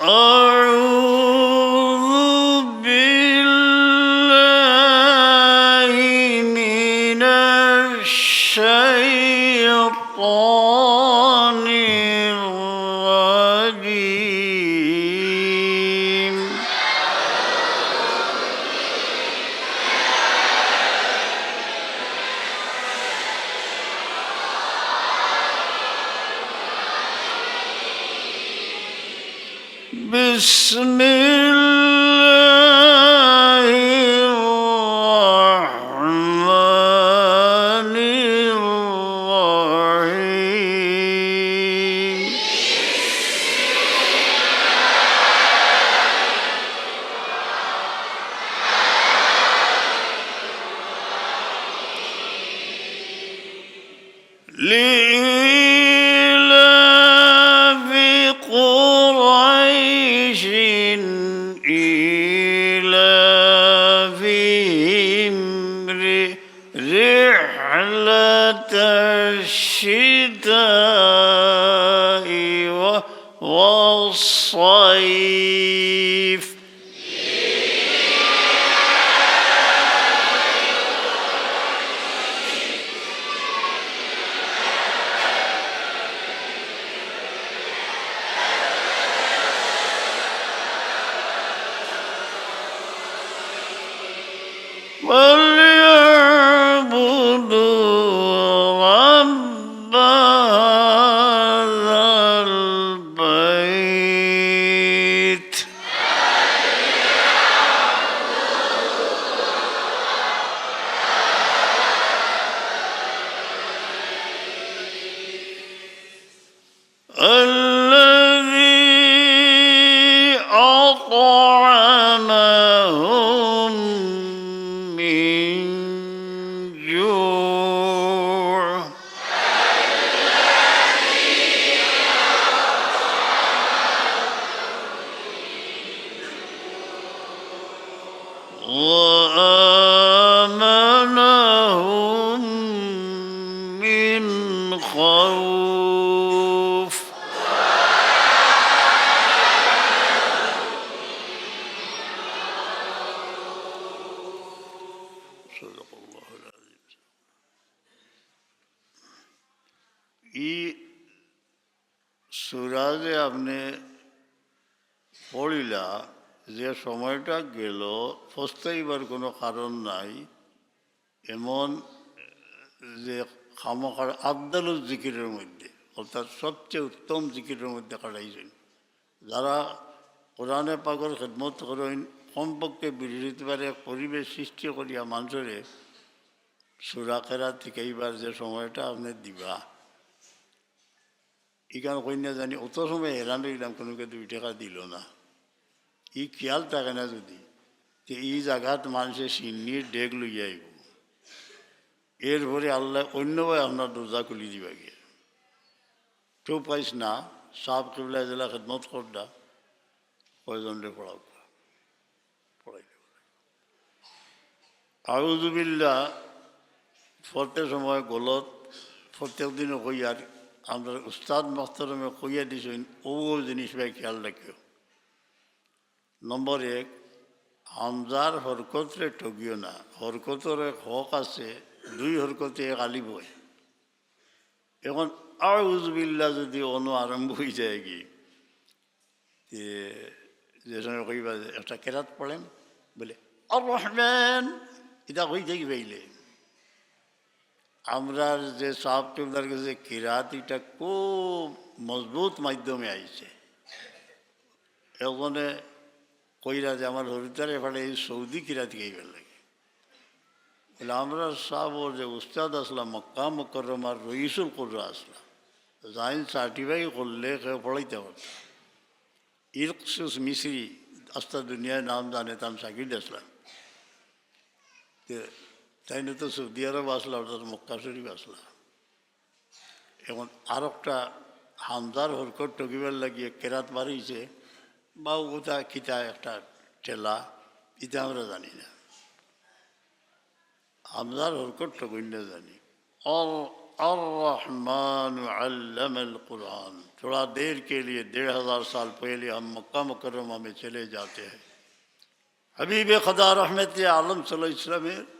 Our بسم الله الرحمن الرحيم. لإيلاف رحلة الشتاء والصيف فليعبدوا الذي من جوع. وآمنهم من خوف. ই সুরাজে আপনি পড়িলা যে সময়টা গেল ফস্তাইবার কোনো কারণ নাই এমন যে খামখার আবদাল জিকিরের মধ্যে অর্থাৎ সবচেয়ে উত্তম জিকিরের মধ্যে কাটাইছেন যারা কোরআনে পাগল খেদমত করেন কমপক্ষে বিরোধিত পারে এক পরিবেশ সৃষ্টি করিয়া মানুষরে সুরাকেরা থেকে এইবার যে সময়টা আপনি দিবা ইখান কন্যা জানি অত সময় হেরান রইলাম কোনোকে দুই টাকা দিল না ই খেয়াল থাকে না যদি যে এই জায়গাত মানুষে সিন্নির ডেক লইয়া আইব এরপরে আল্লাহ অন্যভাবে আপনার দরজা খুলি দিবা গিয়ে কেউ পাইস না সাপ কেবলা জেলা খেদমত করডা কয়জনরে পড়াও আউজুবিল্লা ফরতে সময় গলত প্রত্যেক দিন কইয়ার আমরা উস্তাদ মাস্তরমে কইয়া দিছেন, ও জিনিস ভাই খেয়াল রাখিও। নম্বর এক হামজার হরকতরে ঠগিও না। হরকতর এক হক আছে, দুই হরকতে এক আলিব হয়। এখন উজবিল্লা যদি অনু আরম্ভ হয়ে যায় কি, যে সময় কইবা একটা কেরাত পড়েন, বলে, আর এটা হয়ে যাই পাইলে আমরা যে সাহেব টেবলার কাছে কিরাত খুব মজবুত মাধ্যমে আইছে। এখানে কইরা যে আমার হরিতারে ফলে এই সৌদি কিরাত গেইবার লাগে। বলে আমরা সাহেব যে উস্তাদ আসলাম, মক্কা মকরমার রইসুল কররা আসলাম। জাইন সার্টিফাই করলে কেউ পড়াইতে পারতাম ইরকসুস মিশ্রি আস্তা দুনিয়ায় নাম জানে তাম সাকিদ আসলাম। তাইলে তো সৌদি আরব আসলা অর্থাৎ মক্কা শরীফ আসলা এখন আর একটা হামদার হরকট টকিবার লাগিয়ে কেরাত মারিছে বা ওটা কিতা একটা ঠেলা এটা আমরা জানি না হামদার হরকট টকিনা জানি অল अर्रहमान कुरान थोड़ा देर के लिए डेढ़ हज़ार साल पहले हम मक्का मुकरमा में चले जाते हैं हबीब खदा रहमत आलम सल्लल्लाहु अलैहि वसल्लम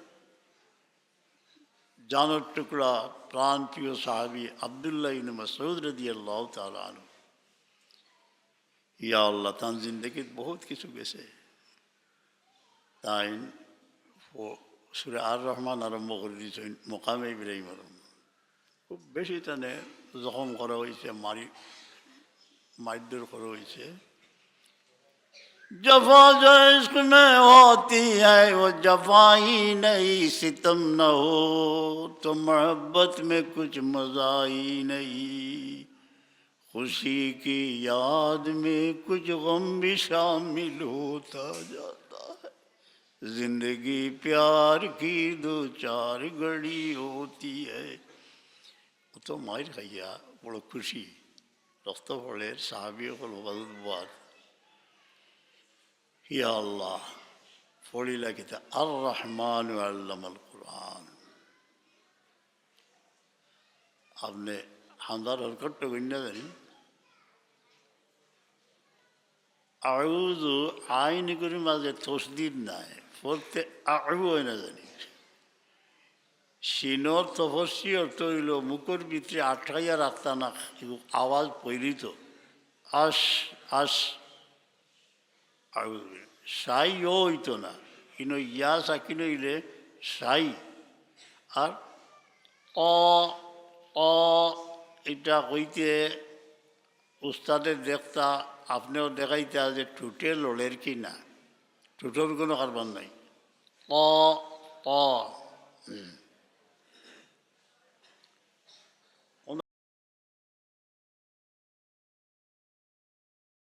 জানোর টুকরা প্রাণ প্রিয় সাহাবি আবদুল্লাহ ইন মসউদ রদি আল্লাহ তালু ইয়া আল্লাহ তান জিন্দগিত বহুত কিছু গেছে। তাই সুরে আর রহমান আরম্ভ করে দিয়েছে, মোকামে ইব্রাহিম আরম্ভ। খুব বেশি টানে জখম করা হয়েছে, মারি মারধর করা হয়েছে। جفا جو عشق میں ہوتی ہے، وہ جفا ہی نہیں، ستم نہ ہو تو محبت میں کچھ مزہ ہی نہیں۔ خوشی کی یاد میں کچھ غم بھی شامل ہوتا جاتا ہے۔ زندگی پیار کی دو چار گھڑی ہوتی ہے۔ تو مائر خیا بڑو خوشی۔ رفتہ بڑے صحابی غلط بات۔ আল্লাহ, পড়িলা কিতা আর রহমান আল্লাম আল কোরআন। আপনি হামদার হরকটটা গণ্য জানি আউজু আইন করে মাঝে তসদিদ নাই, পড়তে আউ হয় না জানি। সিনর তপস্বী অর্থ হইল মুখর ভিতরে আটকাইয়া রাখতা না আওয়াজ পৈরিত আস আস সাই ও হইতো না কিন্তু ইয়া সাকিন হইলে সাই আর অ অ এটা কইতে উস্তাদের দেখতা আপনিও দেখাইতা যে টুটে লড়ের কি না টুটোর কোনো কারবার নাই অ অ